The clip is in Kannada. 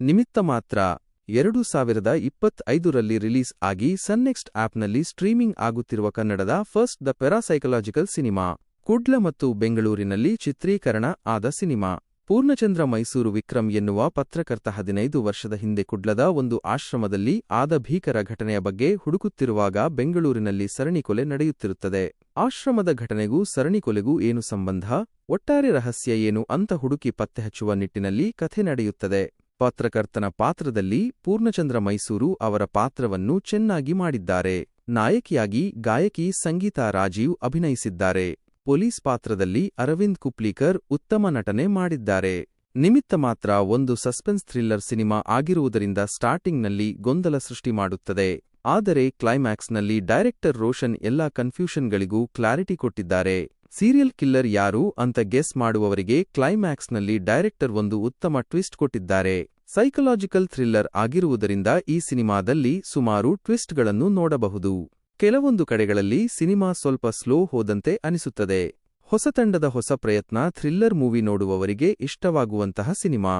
ನಿಮಿತ್ತ ಮಾತ್ರ ಎರಡು ಸಾವಿರದ ಇಪ್ಪತ್ತೈದರಲ್ಲಿ ರಿಲೀಸ್ ಆಗಿ ಸನ್ನೆಕ್ಸ್ಟ್ ಆಪ್ನಲ್ಲಿ ಸ್ಟ್ರೀಮಿಂಗ್ ಆಗುತ್ತಿರುವ ಕನ್ನಡದ first the parapsychological cinema, Kudla ಮತ್ತು ಬೆಂಗಳೂರಿನಲ್ಲಿ ಚಿತ್ರೀಕರಣ ಆದ ಸಿನಿಮಾ. ಪೂರ್ಣಚಂದ್ರ ಮೈಸೂರು ವಿಕ್ರಮ್ ಎನ್ನುವ ಪತ್ರಕರ್ತ ಹದಿನೈದು ವರ್ಷದ ಹಿಂದೆ ಕುಡ್ಲದ ಒಂದು ಆಶ್ರಮದಲ್ಲಿ ಆದ ಭೀಕರ ಘಟನೆಯ ಬಗ್ಗೆ ಹುಡುಕುತ್ತಿರುವಾಗ ಬೆಂಗಳೂರಿನಲ್ಲಿ ಸರಣಿ ಕೊಲೆ ನಡೆಯುತ್ತಿರುತ್ತದೆ. ಆಶ್ರಮದ ಘಟನೆಗೂ ಸರಣಿ ಕೊಲೆಗೂ ಏನು ಸಂಬಂಧ? ಒಟ್ಟಾರೆ ರಹಸ್ಯ ಏನು? ಅಂತ ಹುಡುಕಿ ಪತ್ತೆಹಚ್ಚುವ ನಿಟ್ಟಿನಲ್ಲಿ ಕಥೆ ನಡೆಯುತ್ತದೆ. ಪತ್ರಕರ್ತನ ಪಾತ್ರದಲ್ಲಿ ಪೂರ್ಣಚಂದ್ರ ಮೈಸೂರು ಅವರ ಪಾತ್ರವನ್ನು ಚೆನ್ನಾಗಿ ಮಾಡಿದ್ದಾರೆ. ನಾಯಕಿಯಾಗಿ ಗಾಯಕಿ ಸಂಗೀತಾ ರಾಜೀವ್ ಅಭಿನಯಿಸಿದ್ದಾರೆ. ಪೊಲೀಸ್ ಪಾತ್ರದಲ್ಲಿ ಅರವಿಂದ್ ಕುಪ್ಲಿಕರ್ ಉತ್ತಮ ನಟನೆ ಮಾಡಿದ್ದಾರೆ. ನಿಮಿತ್ತ ಮಾತ್ರ ಒಂದು ಸಸ್ಪೆನ್ಸ್ ಥ್ರಿಲ್ಲರ್ ಸಿನಿಮಾ ಆಗಿರುವುದರಿಂದ ಸ್ಟಾರ್ಟಿಂಗ್ನಲ್ಲಿ ಗೊಂದಲ ಸೃಷ್ಟಿ ಮಾಡುತ್ತದೆ. ಆದರೆ ಕ್ಲೈಮ್ಯಾಕ್ಸ್ನಲ್ಲಿ ಡೈರೆಕ್ಟರ್ ರೋಷನ್ ಎಲ್ಲಾ ಕನ್ಫ್ಯೂಷನ್ಗಳಿಗೂ ಕ್ಲಾರಿಟಿ ಕೊಟ್ಟಿದ್ದಾರೆ. ಸೀರಿಯಲ್ ಕಿಲ್ಲರ್ ಯಾರು ಅಂತ ಗೆಸ್ ಮಾಡುವವರಿಗೆ ಕ್ಲೈಮ್ಯಾಕ್ಸ್ನಲ್ಲಿ ಡೈರೆಕ್ಟರ್ ಒಂದು ಉತ್ತಮ ಟ್ವಿಸ್ಟ್ ಕೊಟ್ಟಿದ್ದಾರೆ. ಸೈಕಲಾಜಿಕಲ್ ಥ್ರಿಲ್ಲರ್ ಆಗಿರುವುದರಿಂದ ಈ ಸಿನಿಮಾದಲ್ಲಿ ಸುಮಾರು ಟ್ವಿಸ್ಟ್ಗಳನ್ನು ನೋಡಬಹುದು. ಕೆಲವೊಂದು ಕಡೆಗಳಲ್ಲಿ ಸಿನಿಮಾ ಸ್ವಲ್ಪ ಸ್ಲೋ ಹೋದಂತೆ ಅನಿಸುತ್ತದೆ. ಹೊಸ ತಂಡದ ಹೊಸ ಪ್ರಯತ್ನ ಥ್ರಿಲ್ಲರ್ ಮೂವಿ ನೋಡುವವರಿಗೆ ಇಷ್ಟವಾಗುವಂತಹ ಸಿನಿಮಾ.